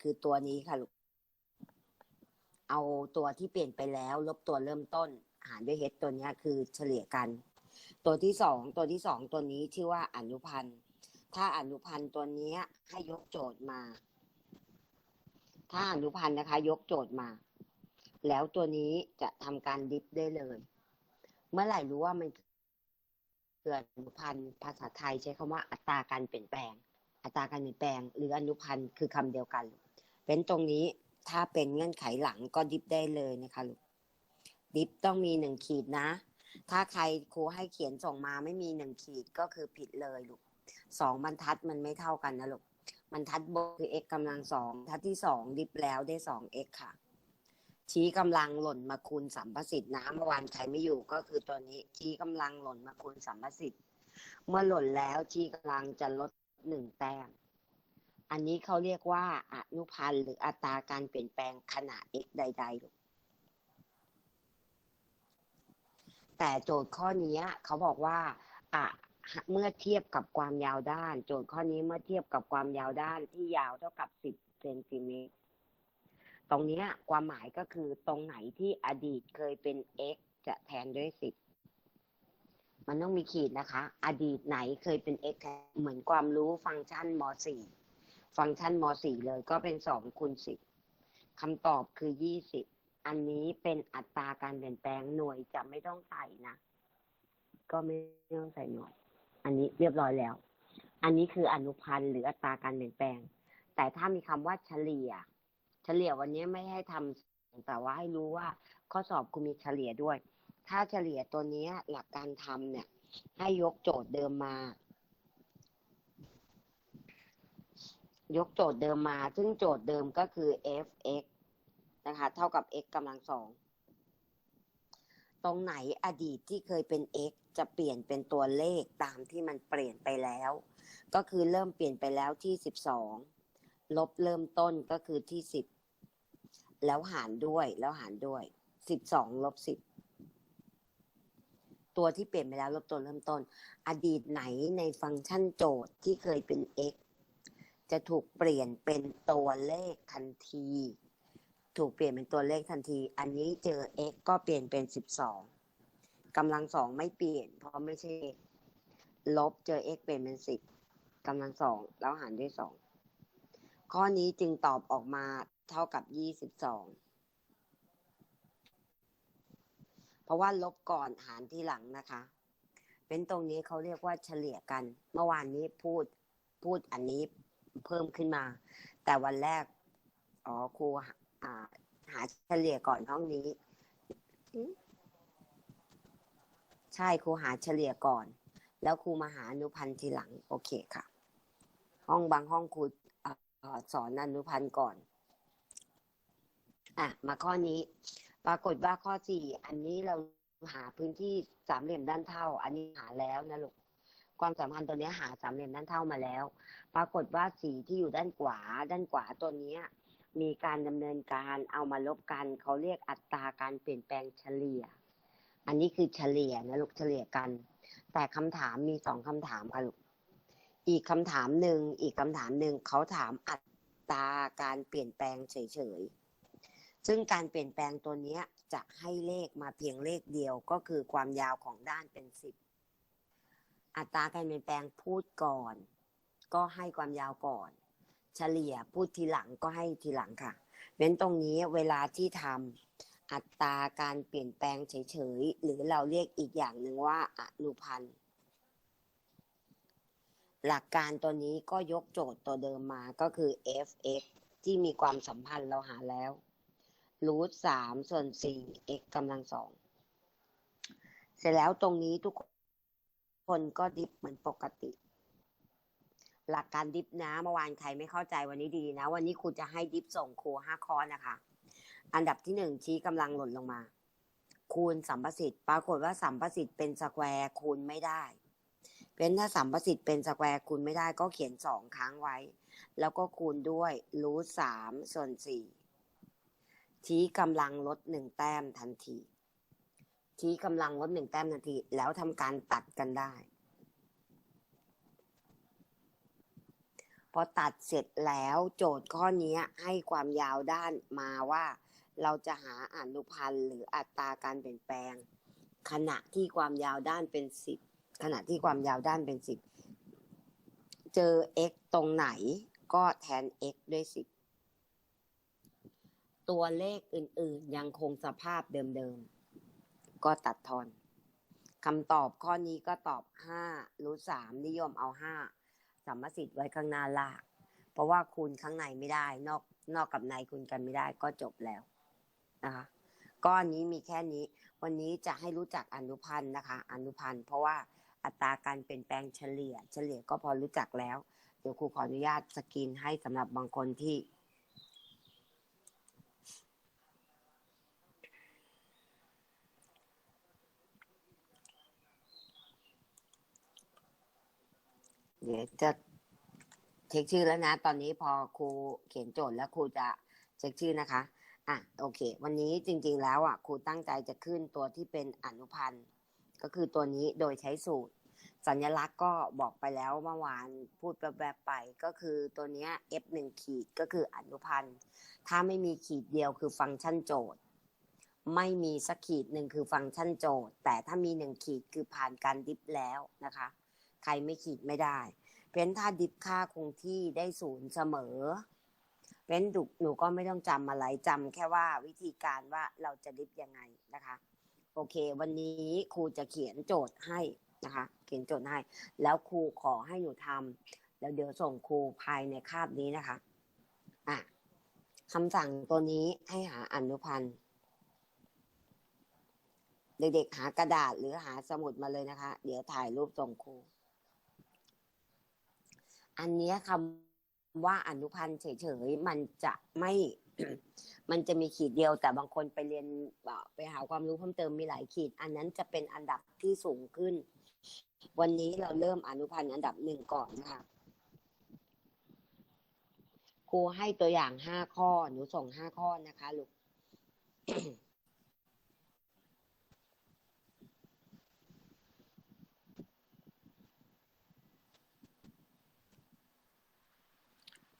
คือตัวนี้ค่ะลูก เอาตัวที่เปลี่ยนไปแล้ว ลบตัวเริ่มต้น หารด้วย h ตัวนี้คือเฉลี่ยกัน ตัวที่สองตัวที่สองตัวนี้ชื่อว่าอนุพันธ์ ถ้าอนุพันธ์ตัวนี้ให้ยกโจทย์มา ถ้าอนุพันธ์นะคะ ยกโจทย์มา แล้วตัวนี้จะทำการดิฟได้เลย เมื่อไหร่รู้ว่ามันเกิดอนุพันธ์ภาษาไทยใช้คำว่าอัตราการเปลี่ยนแปลง อัตราการเปลี่ยนแปลง หรืออนุพันธ์คือคำเดียวกัน เป็นตรงนี้ถ้าเป็นเงื่อนไขหลังก็ดิฟได้เลยนะคะลูกดิฟต้องมีหนึ่งขีดนะ ถ้าใครครูให้เขียนส่งมาไม่มีหนึ่งขีดก็คือผิดเลยลูกสองบรรทัดมันไม่เท่ากันนะลูกบรรทัดบนคือ x กำลังสองทัดที่สองดิฟแล้วได้สอง x ค่ะ ชี้กำลังหล่นมาคูณสัมประสิทธิ์นะเมื่อวานใครไม่อยู่ก็คือตัวนี้ ชี้กำลังหล่นมาคูณสัมประสิทธิ์เมื่อหล่นแล้วชี้กำลังจะลดหนึ่งแต้ม อันนี้เขาเรียกว่าอนุพันธ์หรืออัตราการเปลี่ยนแปลงขนาด x ใดๆลูกแต่โจทย์ข้อนี้เขาบอกว่าอะเมื่อเทียบกับความยาวด้าน โจทย์ข้อนี้เมื่อเทียบกับความยาวด้านที่ยาวเท่ากับ10เซนติเมตรตรงนี้ความหมายก็คือตรงไหนที่อดีตเคยเป็น x จะแทนด้วย10มันต้องมีขีดนะคะ อดีตไหนเคยเป็น x เหมือนความรู้ฟังก์ชันม .4 ฟังก์ชันม .4 เลยก็เป็น2คูณ10คำตอบคือ20อันนี้เป็นอัตราการเปลี่ยนแปลงหน่วยจะไม่ต้องใส่นะ ก็ไม่ต้องใส่หน่วย อันนี้เรียบร้อยแล้ว อันนี้คืออนุพันธ์หรืออัตราการเปลี่ยนแปลง แต่ถ้ามีคำว่าเฉลี่ย เฉลี่ยวันนี้ไม่ให้ทำแต่ว่าให้รู้ว่า ข้อสอบคุณมีเฉลี่ยด้วย ถ้าเฉลี่ยตัวนี้หลักการทำเนี่ย ให้ยกโจทย์เดิมมา ยกโจทย์เดิมมา ซึ่งโจทย์เดิมก็คือ f(x) นะคะ เท่ากับ x กำลังสอง ตรงไหนอดีตที่เคยเป็น x จะเปลี่ยนเป็นตัวเลขตามที่มันเปลี่ยนไปแล้ว ก็คือเริ่มเปลี่ยนไปแล้วที่ 12 ลบเริ่มต้นก็คือที่ 10 แล้วหารด้วย แล้วหารด้วย 12 ลบ 10 ตัวที่เปลี่ยนไปแล้วลบตัวเริ่มต้น อดีตไหนในฟังก์ชันโจทย์ที่เคยเป็น x จะถูกเปลี่ยนเป็นตัวเลขทันที ถูกเปลี่ยนเป็นตัวเลขทันที อันนี้เจอ x ก็เปลี่ยนเป็น12กำลังสองไม่เปลี่ยน เพราะไม่ใช่ ลบเจอ x เปลี่ยนเป็น10กำลังสองแล้วหารด้วยสองข้อนี้จึงตอบออกมาเท่ากับ22เพราะว่าลบก่อนหารที่หลังนะคะ เป็นตรงนี้เขาเรียกว่าเฉลี่ยกัน เมื่อวานนี้พูดพูดอันนี้ เพิ่มขึ้นมา แต่วันแรก อ๋อครูหาเฉลี่ยก่อนห้องนี้ ใช่ครูหาเฉลี่ยก่อน แล้วครูมาหาอนุพันธ์ทีหลัง โอเคค่ะ ห้องบางห้องครูสอนอนุพันธ์ก่อน อะ มาข้อนี้ ปรากฏว่าข้อสี่อันนี้เราหาพื้นที่สามเหลี่ยมด้านเท่า อันนี้หาแล้วนะลูก ความสัมพันธ์ตัวนี้หาสามเหลี่ยมด้านเท่ามาแล้ว ปรากฏว่าสีที่อยู่ด้านขวา ด้านขวาตัวนี้มีการดำเนินการเอามาลบกันเขาเรียกอัตราการเปลี่ยนแปลงเฉลี่ย อันนี้คือเฉลี่ยนะลูกเฉลี่ยกัน แต่คำถามมีสองคำถามค่ะลูกอีกคำถามหนึ่งอีกคำถามหนึ่งเขาถามอัตราการเปลี่ยนแปลงเฉยๆซึ่งการเปลี่ยนแปลงตัวนี้จะให้เลขมาเพียงเลขเดียวก็คือความยาวของด้านเป็นสิบ อัตราการเปลี่ยนแปลงพูดก่อน ก็ให้ความยาวก่อน เฉลี่ยพูดทีหลังก็ให้ทีหลังค่ะเว้นตรงนี้เวลาที่ทำอัตราการเปลี่ยนแปลงเฉยๆหรือเราเรียกอีกอย่างหนึ่งว่าอนุพันธ์หลักการตัวนี้ก็ยกโจทย์ตัวเดิมมาก็คือ f(x) ที่มีความสัมพันธ์เราหาแล้วรูทสามส่วนสี่ x กำลังสอง เสร็จแล้วตรงนี้ทุก คนก็ดิฟเหมือนปกติ หลักการดิฟนะเมื่อวานใครไม่เข้าใจวันนี้ดีนะ วันนี้ครูจะให้ดิฟส่งครูห้าข้อนะคะ อันดับที่หนึ่งชี้กำลังหล่นลงมา คูณสัมประสิทธิ์ปรากฏว่าสัมประสิทธิ์เป็นสแควร์คูณไม่ได้เป็นถ้าสัมประสิทธิ์เป็นสแควร์คูณไม่ได้ก็เขียนสองค้างไว้ แล้วก็คูณด้วยรูทสามส่วนสี่ชี้กำลังลดหนึ่งแต้มทันที ชี้กำลังลดหนึ่งแต้มทันที แล้วทำการตัดกันได้ พอตัดเสร็จแล้วโจทย์ข้อนี้ให้ความยาวด้านมาว่า เราจะหาอนุพันธ์หรืออัตราการเปลี่ยนแปลง ขณะที่ความยาวด้านเป็นสิบขณะที่ความยาวด้านเป็นสิบเจอ x ตรงไหนก็แทน x ด้วยสิบตัวเลขอื่นๆ ยังคงสภาพเดิมๆ ก็ตัดทอนคำตอบข้อนี้ก็ตอบห้ารู้สามนิยมเอาห้าสัมมสิทธิ์ไว้ข้างหน้าลาก เพราะว่าคูณข้างในไม่ได้ นอกนอกกับในคูณกันไม่ได้ก็จบแล้วนะคะก้อนนี้มีแค่นี้ วันนี้จะให้รู้จักอนุพันธ์นะคะ อนุพันธ์เพราะว่าอัตราการเปลี่ยนแปลงเฉลี่ย เฉลี่ยก็พอรู้จักแล้ว เดี๋ยวครูขออนุญาตสกรีนให้สำหรับบางคนที่ เดี๋ยวจะเช็คชื่อแล้วนะ ตอนนี้พอครูเขียนโจทย์แล้วครูจะเช็คชื่อนะคะ อะโอเค วันนี้จริง ๆ แล้วอะครูตั้งใจจะขึ้นตัวที่เป็นอนุพันธ์ก็คือตัวนี้โดยใช้สูตร สัญลักษณ์ก็บอกไปแล้วเมื่อวานพูดแบบๆไปก็คือตัวเนี้ย f หนึ่งขีดก็คืออนุพันธ์ถ้าไม่มีขีดเดียวคือฟังก์ชันโจทย์ ไม่มีสักขีดหนึ่งคือฟังก์ชันโจทย์ แต่ถ้ามีหนึ่งขีดคือผ่านการดิฟแล้วนะคะ ใครไม่ขีดไม่ได้เพราะฉะนั้นถ้าดิฟค่าคงที่ได้ศูนย์เสมอเพราะนั้นหนูหนูก็ไม่ต้องจำอะไรจำแค่ว่าวิธีการว่าเราจะดิฟยังไงนะคะ โอเค วันนี้ครูจะเขียนโจทย์ให้นะคะ เขียนโจทย์ให้ แล้วครูขอให้หนูทำแล้วเดี๋ยวส่งครูภายในคาบนี้นะคะอะคำสั่งตัวนี้ให้หาอนุพันธ์เด็กๆหากระดาษหรือหาสมุดมาเลยนะคะ เดี๋ยวถ่ายรูปส่งครู อันนี้คำว่าอนุพันธ์เฉยๆมันจะไม่ มันจะมีขีดเดียว แต่บางคนไปเรียนไปหาความรู้เพิ่มเติมมีหลายขีด อันนั้นจะเป็นอันดับที่สูงขึ้น วันนี้เราเริ่มอนุพันธ์อันดับหนึ่งก่อนนะคะครูให้ตัวอย่างห้าข้อ หนูส่งห้าข้อนะคะลูก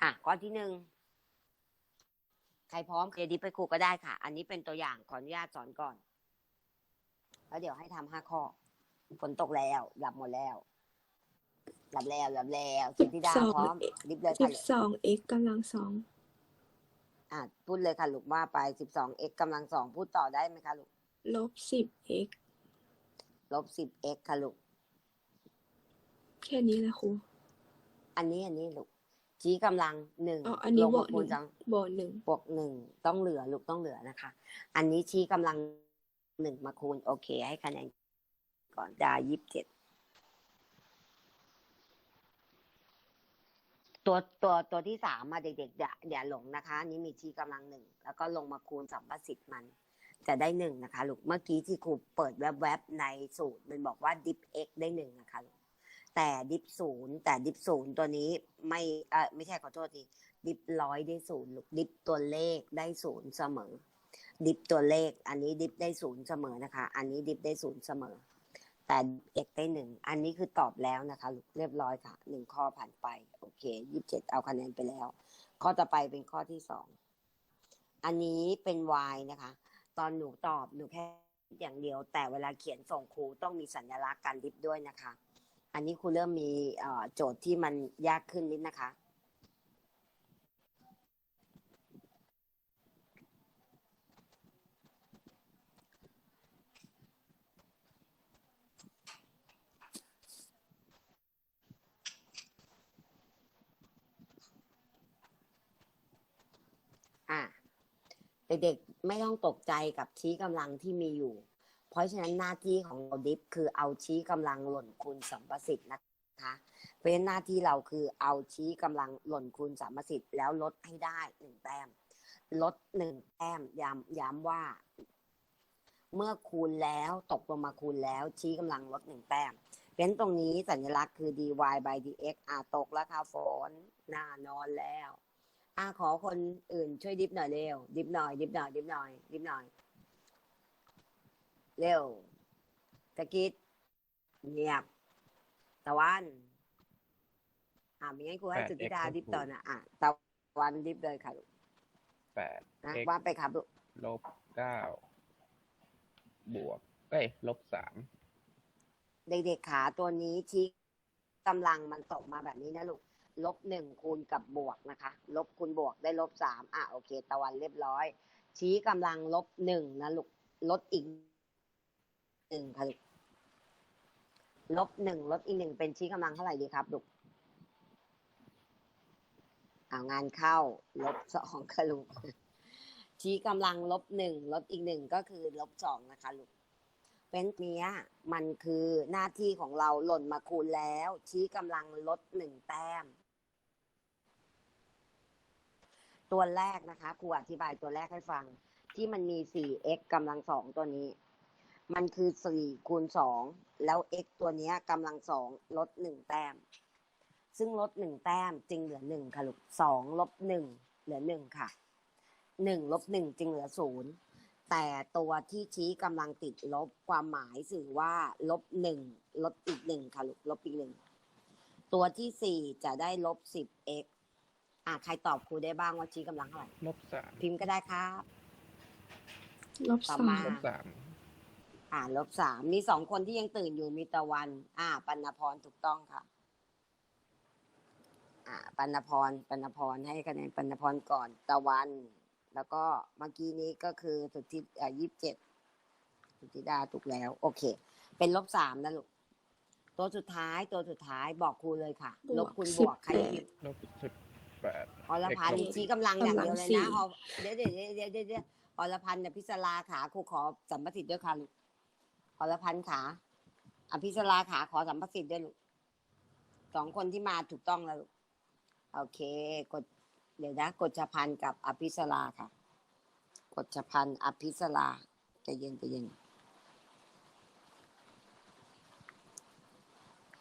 อะข้อที่หนึ่งใครพร้อมเครดิตไปครูก็ได้ค่ะ อันนี้เป็นตัวอย่างขออนุญาตสอนก่อน แล้วเดี๋ยวให้ทำห้าข้อฝนตกแล้ว หลับหมดแล้ว หลับแล้ว หลับแล้วสิทธิดาสอง พร้อมรีบเลยสิค่ะบสอง x กำลังสอง อะพูดเลยค่ะ ลูกว่าไปสิบสอง x กำลังสองพูดต่อได้ไหมคะลูกลบสิบ x ลบสิบ x ค่ะลูก แค่นี้แหละครู อันนี้อันนี้ลูก ชี้กำลังหนึ่งอ๋ออันนี้ลงบมาวกหคูนึ่ณงจังบวกหนึ่งบวกหนึ่งต้องเหลือลูกต้องเหลือนะคะ อันนี้ชี้กำลังหนึ่งมาคูณ โอเค ให้คะแนนก่อนจะยี่สิบเจ็ดตัวตัวตัวที่สามมาเด็กๆอย่าอย่าหลงนะคะอันนี้มีชี้กำลังหนึ่งแล้วก็ลงมาคูณสัมประสิทธิ์มัน จะได้หนึ่งนะคะลูกเมื่อกี้ที่ครูเปิดแวบๆในสูตร มันบอกว่าดิฟ x ได้หนึ่งนะคะลูก แต่ดิฟศูนย์แต่ดิฟศูนย์ตัวนี้ไม่เออไม่ใช่ขอโทษทีดิฟร้อยได้ศูนย์ลูกดิฟตัวเลขได้ศูนย์เสมอ ดิฟตัวเลข อันนี้ดิฟได้ศูนย์เสมอนะคะ อันนี้ดิฟได้ศูนย์เสมอ แต่เอกได้หนึ่งอันนี้คือตอบแล้วนะคะลูกเรียบร้อยค่ะหนึ่งข้อผ่านไปโอเคยี่สิบเจ็ดเอาคะแนนไปแล้ว ข้อต่อไปเป็นข้อที่สองอันนี้เป็น y นะคะ ตอนหนูตอบหนูแค่อย่างเดียว แต่เวลาเขียนส่งครูต้องมีสัญลักษณ์การดิฟด้วยนะคะ อันนี้ครูเริ่มมีโจทย์ที่มันยากขึ้นนิดนะคะ อะ เด็กๆ ไม่ต้องตกใจกับชี้กำลังที่มีอยู่ เพราะฉะนั้นหน้าที่ของเราดิฟคือเอาชี้กำลังหล่นคูณสัมประสิทธิ์นะคะเพราะฉะนั้นหน้าที่เราคือเอาชี้กำลังหล่นคูณสัมประสิทธิ์แล้วลดให้ได้หนึ่งแต้ม ลดหนึ่งแต้มย้ำย้ำว่า เมื่อคูณแล้วตกลงมาคูณแล้วชี้กำลังลดหนึ่งแต้มเพราะนั้นตรงนี้สัญลักษณ์คือ dy by dx อะตกแล้วค่ะฝนหน้านอนแล้วอะขอคนอื่นช่วยดิฟหน่อยเร็ว ดิฟหน่อย ดิฟหน่อย ดิฟหน่อย ดิฟหน่อย เร็วตะกิดเงียบ ตะวัน อ่ามีงั้นครูให้แปดสุทธิดา x ดิฟต่อนะอะตะวันดิฟเลยค่ะลูกแปด นะ x ว่าไปครับลูกลบเก้าบวก เอ้ย ลบสามเด็กๆขาตัวนี้ชี้กำลังมันตกมาแบบนี้นะลูก ลบหนึ่งคูณกับบวกนะคะ ลบคูณบวกได้ลบสามอะโอเค ตะวันเรียบร้อย ชี้กำลังลบหนึ่งนะลูก ลดอีก หนึ่งค่ะลูกลบหนึ่งลดอีกหนึ่งเป็นชี้กำลังเท่าไหร่ดีครับลูกเอางานเข้า ลบสองค่ะลูกชี้กำลังลบหนึ่งลดอีกหนึ่งก็คือลบสองนะคะลูกเป็นเนี้ยมันคือหน้าที่ของเราหล่นมาคูณแล้ว ชี้กำลังลดหนึ่งแต้ม ตัวแรกนะคะครูอธิบายตัวแรกให้ฟัง ที่มันมี 4x กำลังสองตัวนี้ มันคือ4คูณ2แล้ว x ตัวเนี้ยกำลังสองลด1แต้ม ซึ่งลด1แต้มจึงเหลือ1ค่ะลูก2ลบ1เหลือ1ค่ะ1ลบ1จึงเหลือ0แต่ตัวที่ชี้กำลังติดลบความหมายสื่อว่าลบ1ลบอีก1ค่ะลูกลบอีก1ตัวที่4จะได้ลบ 10x อะใครตอบครูได้บ้างว่าชี้กำลังเท่าไหร่ลบสามพิมพ์ก็ได้ครับ ลบต่อสามามลบสาม อ่าลบสามมีสองคนที่ยังตื่นอยู่มีตะวัน อ่า ปัณพรถูกต้องค่ะ อ่า ปัณพรปัณพรให้คะแนนปัณพรก่อนตะวัน แล้วก็เมื่อกี้นี้ก็คือสุทธิอ่ายี่สิบเจ็ดสุทธิดาถูกแล้ว โอเค เป็นลบสามนะลูกตัวสุดท้ายตัวสุดท้ายบอกครูเลยค่ะบวกลบคูณบวกใครสิบแปดผิดลบสิบแปดอรพัน x ธ์ลบชี้กำลังอย่างเดียวเลยกำลันะงสี่เอาเดี๋ยวเดี๋ยวเดี๋ยวเดี๋ยวเดี๋ยวอรพันธ์เนี่ยพิศลาขาครูขอสัมปสิทธิ์ด้วยค่ะลูก อรพันธ์ขา อภิศลาขาขอสัมปสิทธิ์ด้วยลูกสองคนที่มาถูกต้องแล้วลูกโอเค กด เดี๋ยวนะกฎชพันกับอภิศลาค่ะกฎชพันอภิศลาใจะเย็นใจะเย็น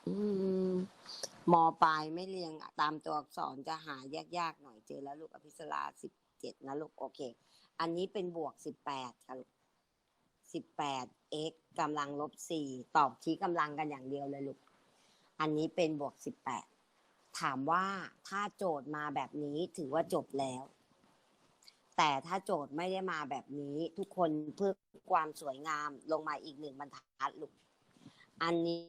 อมมปลายไม่เรียงตามตัวอักษรจะหายากๆหน่อยเจอแล้วลูกอภิสราสิบเจ็ดนะลูกโอเค อันนี้เป็นบวกสิบแปดค่ะลูก สิบแปด x กำลังลบสี่ตอบชี้กำลังกันอย่างเดียวเลยลูก อันนี้เป็นบวกสิบแปดถามว่าถ้าโจทย์มาแบบนี้ถือว่าจบแล้ว แต่ถ้าโจทย์ไม่ได้มาแบบนี้ทุกคนเพื่อความสวยงามลงมาอีกหนึ่งบรรทัดลูก อันนี้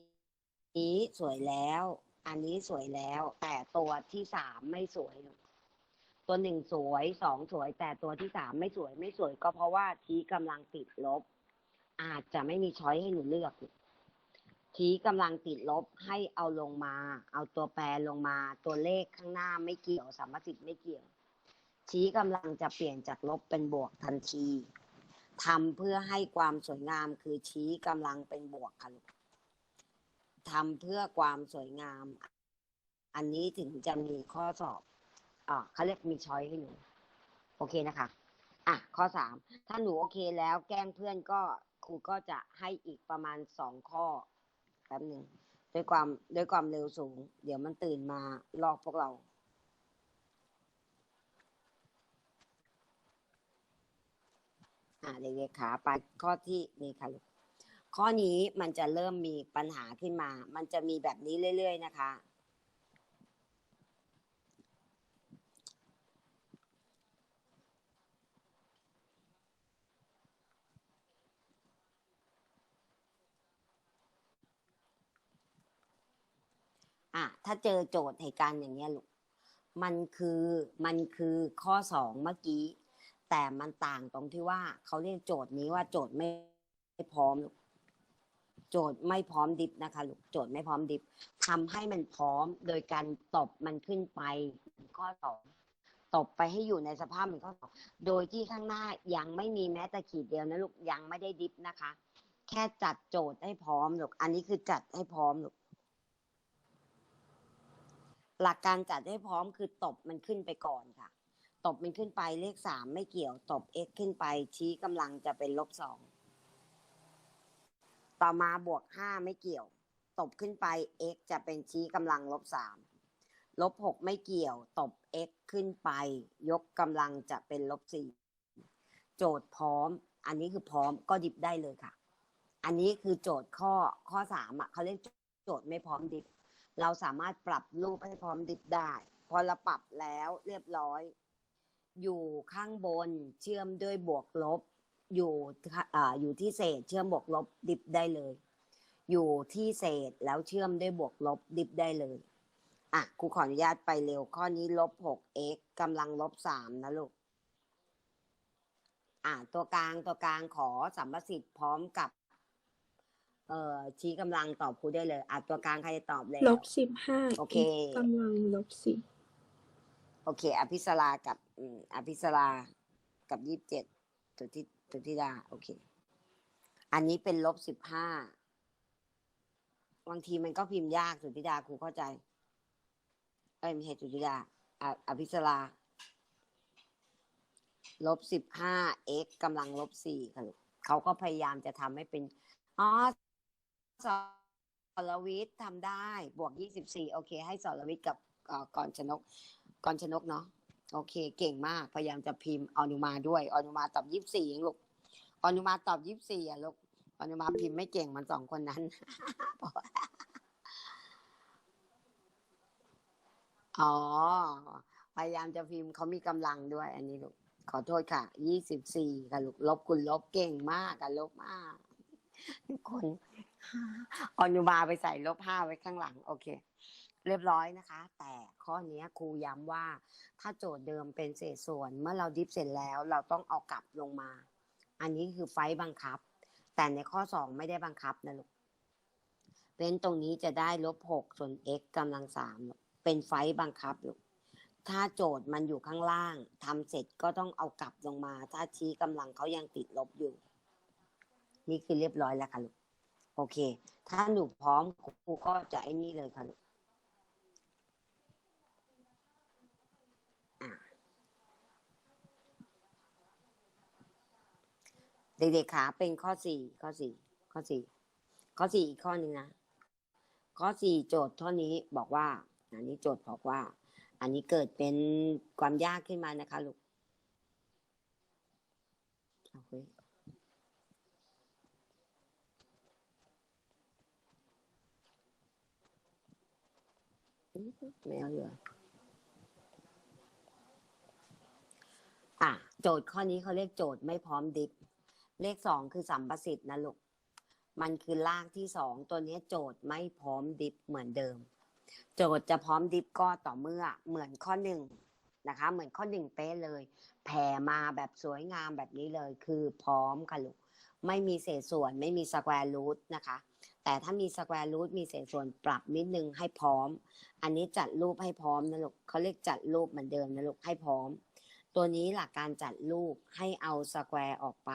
นี้สวยแล้ว อันนี้สวยแล้ว แต่ตัวที่สามไม่สวยลูกตัวหนึ่งสวยสองสวย แต่ตัวที่สามไม่สวยไม่สวยก็เพราะว่าชี้กำลังติดลบ อาจจะไม่มีช้อยให้หนูเลือกชี้กำลังติดลบให้เอาลงมา เอาตัวแปรลงมา ตัวเลขข้างหน้าไม่เกี่ยวสามสิทธิ์ไม่เกี่ยว ชี้กำลังจะเปลี่ยนจากลบเป็นบวกทันทีทำเพื่อให้ความสวยงามคือชี้กำลังเป็นบวกค่ะลูกทำเพื่อความสวยงาม อันนี้ถึงจะมีข้อสอบอ่าเขาเรียกมีช้อยให้หนู โอเคนะคะ อะ ข้อสาม ถ้าหนูโอเคแล้วแกล้งเพื่อนก็ รูก็จะให้อีกประมาณสองข้อแป๊บหนึ่งด้วยความด้วยความเร็วสูง เดี๋ยวมันตื่นมาลอกพวกเราอ่าเด็กๆขาไปข้อที่นี่ค่ะลูกข้อนี้มันจะเริ่มมีปัญหาขึ้นมา มันจะมีแบบนี้เรื่อย ๆ นะคะ อะถ้าเจอโจทย์เหตุการณ์อย่างเงี้ยลูกมันคือมันคือข้อสองเมื่อกี้ แต่มันต่างตรงที่ว่าเขาเรียกโจทย์นี้ว่าโจทย์ไม่พร้อมลูกโจทย์ไม่พร้อมดิฟนะคะลูกโจทย์ไม่พร้อมดิฟทำให้มันพร้อมโดยการตบมันขึ้นไปข้อสองตบไปให้อยู่ในสภาพมือนข้อสองโดยที่ข้างหน้ายังไม่มีแม้แต่ขีดเดียวนะลูกยังไม่ได้ดิฟนะคะ แค่จัดโจทย์ให้พร้อมลูกอันนี้คือจัดให้พร้อมลูก หลักการจัดให้พร้อมคือตบมันขึ้นไปก่อนค่ะ ตบมันขึ้นไปเลขสามไม่เกี่ยว ตบ x ขึ้นไป ชี้กำลังจะเป็นลบสองต่อมาบวกห้าไม่เกี่ยว ตบขึ้นไป x จะเป็นชี้กำลังลบสามลบหกไม่เกี่ยว ตบ x ขึ้นไป ยกกำลังจะเป็นลบสี่โจทย์พร้อม อันนี้คือพร้อมก็ดิบได้เลยค่ะ อันนี้คือโจทย์ข้อข้อสามอะเขาเรียกโจทย์ไม่พร้อมดิบ เราสามารถปรับรูปให้พร้อมดิฟได้ พอเราปรับแล้วเรียบร้อย อยู่ข้างบนเชื่อมด้วยบวกลบ อยู่อ่าอยู่ที่เศษเชื่อมบวกลบดิฟได้เลย อยู่ที่เศษแล้วเชื่อมด้วยบวกลบดิฟได้เลยอะครูขออนุญาตไปเร็วข้อนี้ลบหก x กำลังลบสามนะลูกอะตัวกลางตัวกลางขอสัมประสิทธิ์พร้อมกับ เอ่อชี้กำลังตอบครูได้เลยอะตัวกลางใครจะตอบเลย ลบสิบห้าโอเค กำลังลบสี่โอเค อภิสรากับอืมอภิสรากับยี่สิบเจ็ดสุทธิสุทธิดา โอเค อันนี้เป็นลบสิบห้าบางทีมันก็พิมพ์ยากสุทธิดาครูเข้าใจ เอ้ยไม่ใช่สุทธิดาอะอภิสราลบสิบห้า x กำลังลบสี่ค่ะลูกเขาก็พยายามจะทำให้เป็น อ๋อ สรวิทย์ทำได้บวกยี่สิบสี่โอเค ให้สรวิทย์กับก่อนชนกก่อนชนกเนาะโอเค เก่งมาก พยายามจะพิมพ์อนุมาด้วยอนุมาตอบยี่สิบสี่เองลูกอนุมาตอบยี่สิบสี่อะลูกอนุมาพิมพ์ไม่เก่งมันสองคนนั้นอ๋อ พยายามจะพิมพ์เขามีกำลังด้วย อันนี้ลูกขอโทษค่ะ ยี่สิบสี่ค่ะลูกลบคุณลบเก่งมากค่ะลบมากทุกคน อนุมาไปใส่ลบห้าไว้ข้างหลัง โอเค เรียบร้อยนะคะ แต่ข้อนี้ครูย้ำว่า ถ้าโจทย์เดิมเป็นเศษส่วน เมื่อเราดิฟเสร็จแล้ว เราต้องเอากลับลงมา อันนี้คือไฟล์บังคับ แต่ในข้อสองไม่ได้บังคับนะลูกเป็นตรงนี้จะได้ลบหกส่วน x กำลังสามเป็นไฟล์บังคับลูกถ้าโจทย์มันอยู่ข้างล่างทำเสร็จก็ต้องเอากลับลงมา ถ้าชี้กำลังเขายังติดลบอยู่ นี่คือเรียบร้อยแล้วค่ะลูก โอเค ถ้าหนูพร้อมครูก็จะไอ้นี่เลยค่ะลูกเด็กๆขาเป็นข้อสี่ข้อสี่ข้อสี่ข้อสี่อีกข้อหนึ่งนะ ข้อสี่โจทย์ข้อนี้บอกว่า อันนี้โจทย์บอกว่า อันนี้เกิดเป็นความยากขึ้นมานะคะลูกเอเว้ ยอื้อไม่เอาเหรออะ โจทย์ข้อนี้เขาเรียกโจทย์ไม่พร้อมดิฟเลขสองคือสัมประสิทธิ์นะลูก มันคือลากที่สองตัวนี้โจทย์ไม่พร้อมดิฟเหมือนเดิม โจทย์จะพร้อมดิฟก็ต่อเมื่อเหมือนข้อหนึ่งนะคะ เหมือนข้อหนึ่งเป๊ะเลย แผ่มาแบบสวยงามแบบนี้เลย คือพร้อมค่ะลูก ไม่มีเศษส่วน ไม่มีสแควร์รูทนะคะ แต่ถ้ามีสแควร์รูทมีเศษส่วนปรับนิดนึงให้พร้อม อันนี้จัดรูปให้พร้อมนะลูกเขาเรียกจัดรูปเหมือนเดิมนะลูกให้พร้อม ตัวนี้หลักการจัดรูปให้เอาสแควร์ออกไป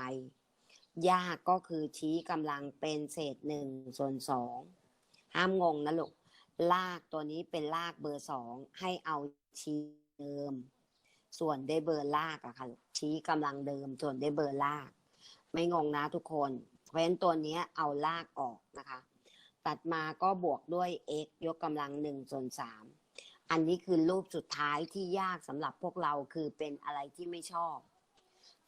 ยากก็คือชี้กำลังเป็นเศษหนึ่งส่วนสองห้ามงงนะลูกลากตัวนี้เป็นลากเบอร์สองให้เอาชี้เดิม ส่วนได้เบอร์ลากอะค่ะลูกชี้กำลังเดิมส่วนได้เบอร์ลาก ไม่งงนะทุกคน ราะฉะนั้นตัวนี้เอาลากออกนะคะ ตัดมาก็บวกด้วย x ยกกำลังหนึ่งส่วนสามอันนี้คือรูปสุดท้ายที่ยากสำหรับพวกเราคือเป็นอะไรที่ไม่ชอบ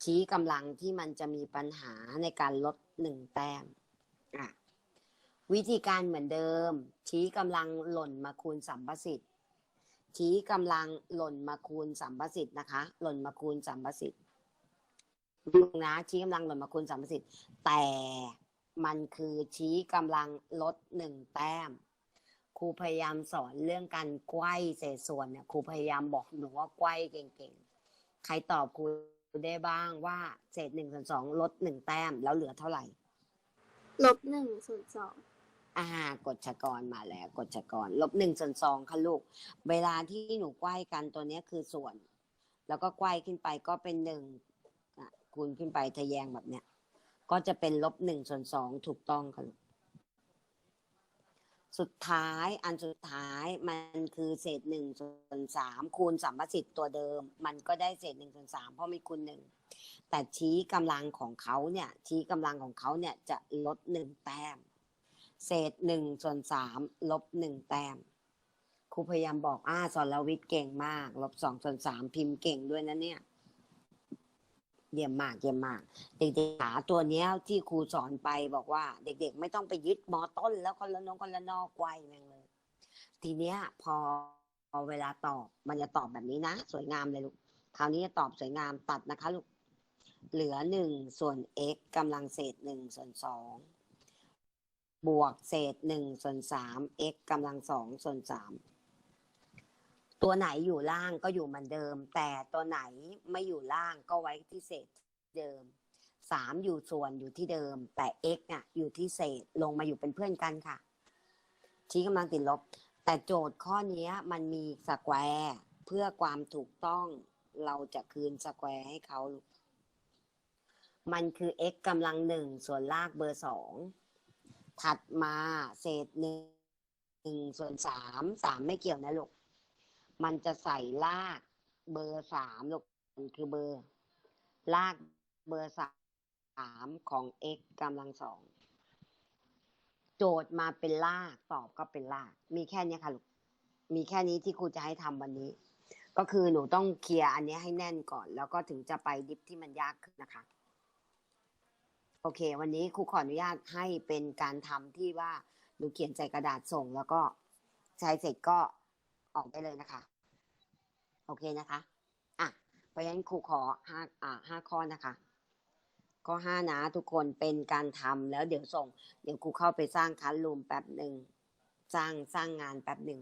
ชี้กำลังที่มันจะมีปัญหาในการลดหนึ่งแต้มอะวิธีการเหมือนเดิม ชี้กำลังหล่นมาคูณสัมประสิทธิ์ชี้กำลังหล่นมาคูณสัมประสิทธิ์นะคะ หล่นมาคูณสัมประสิทธิ์ ดูนะชี้กำลังหล่นมาคูณสัมประสิทธิ์แต่มันคือชี้กำลังลดหนึ่งแต้มครูพยายามสอนเรื่องการไกว้เศษส่วนเนี่ยครูพยายามบอกหนูว่าไกว้เก่งๆใครตอบครูได้บ้างว่าเศษหนึ่งส่วนสองลดหนึ่งแต้มแล้วเหลือเท่าไหร่ลบหนึ่งส่วนสองอ่ากฎชกรมาแล้วกฎชกรลบหนึ่งส่วนสองค่ะลูก เวลาที่หนูไกว้กันตัวเนี้ยคือส่วน แล้วก็ไกว้ขึ้นไปก็เป็นหนึ่งอะ คูณขึ้นไปทะแยงแบบเนี้ย ก็จะเป็นลบหนึ่งส่วนสองถูกต้องค่ะลูกสุดท้ายอันสุดท้ายมันคือเศษหนึ่งส่วนสามคูณสัมประสิทธิ์ตัวเดิม มันก็ได้เศษหนึ่งส่วนสามเพราะมีคูณหนึ่งแต่ชี้กำลังของเขาเนี่ยชี้กำลังของเขาเนี่ยจะลดหนึ่งแต้ม เศษหนึ่งส่วนสามลบหนึ่งแต้มครูพยายามบอกอ่าสอนลวิทย์เก่งมาก ลบสองส่วนสามพิมพ์เก่งด้วยนะเนี่ย เยี่ยมมากเยี่ยมมาก เด็กๆหาตัวเนี้ยที่ครูสอนไปบอกว่า เด็กๆ ไม่ต้องไปยึดมอต้น แล้วคนละน้องคนละนอกไกวแม่งเลย ทีเนี้ย พอพอเวลาตอบ มันจะตอบแบบนี้นะ สวยงามเลยลูกคราวนี้จะตอบสวยงามตัดนะคะลูกเหลือหนึ่งส่วน x กำลังเศษหนึ่งส่วนสองบวกเศษหนึ่งส่วนสาม x กำลังสองส่วนสาม ตัวไหนอยู่ล่างก็อยู่เหมือนเดิม แต่ตัวไหนไม่อยู่ล่างก็ไว้ที่เศษเดิมสามอยู่ส่วนอยู่ที่เดิม แต่ x อะอยู่ที่เศษลงมาอยู่เป็นเพื่อนกันค่ะ ชี้กำลังติดลบ แต่โจทย์ข้อนี้มันมีสแควร์เพื่อความถูกต้องเราจะคืนสแควร์ให้เขา มันคือ x กำลังหนึ่งส่วนลากเบอร์สอง ถัดมาเศษหนึ่งหนึ่งส่วนสามสามไม่เกี่ยวนะลูก มันจะใส่ลากเบอร์สามลูกมันคือเบอร์ ลากเบอร์สามของ x กำลังสองโจทย์มาเป็นลากตอบก็เป็นลาก มีแค่นี้ค่ะลูกมีแค่นี้ที่ครูจะให้ทำวันนี้ ก็คือหนูต้องเคลียร์อันนี้ให้แน่นก่อน แล้วก็ถึงจะไปดิฟที่มันยากขึ้นนะคะ โอเค วันนี้ครูขออนุญาตให้เป็นการทำที่ว่าหนูเขียนใส่กระดาษส่ง แล้วก็ใช้เสร็จก็ ออกได้เลยนะคะ โอเคนะคะอะเพราะฉะนั้นครูขอห้าอ่าห้าข้อนะคะ ข้อห้านะทุกคนเป็นการทำแล้วเดี๋ยวส่ง เดี๋ยวครูเข้าไปสร้างคันรูมแป๊บหนึ่งสร้างสร้างงานแป๊บหนึ่ง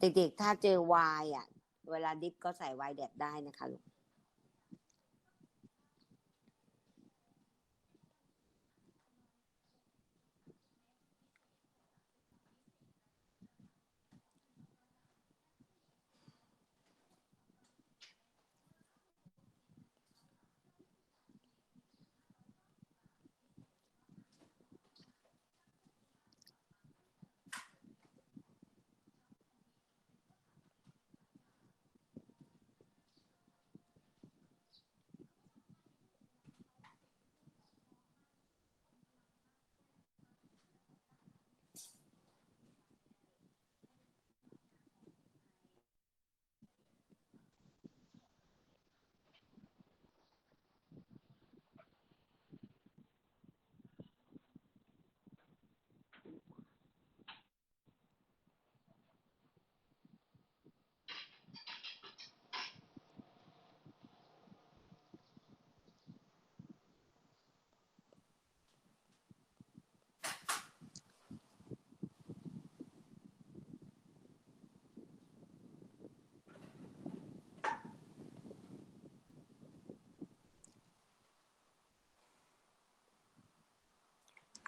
เด็กๆถ้าเจอวายอะ เวลาดิฟก็ใส่วายแดดได้นะคะลูก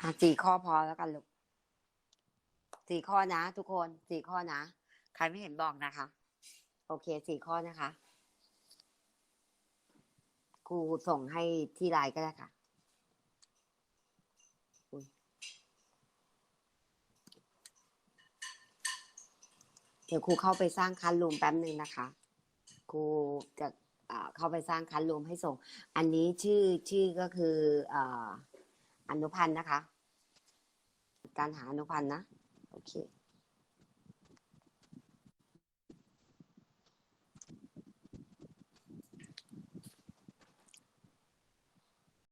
อะสี่ข้อพอแล้วกันลูกสี่ข้อนะ ทุกคนสี่ข้อนะ ใครไม่เห็นบอกนะคะ โอเคสี่ข้อนะคะครูส่งให้ที่ไลน์ก็ได้ค่ะเดี๋ยวครูเข้าไปสร้างคันรูมแป๊บหนึ่งนะคะ ครูจะเข้าไปสร้างคันรูมให้ส่ง อันนี้ชื่อชื่อก็คืออาอนุพันธ์นะคะ การหาอนุพันธ์นะ โอเค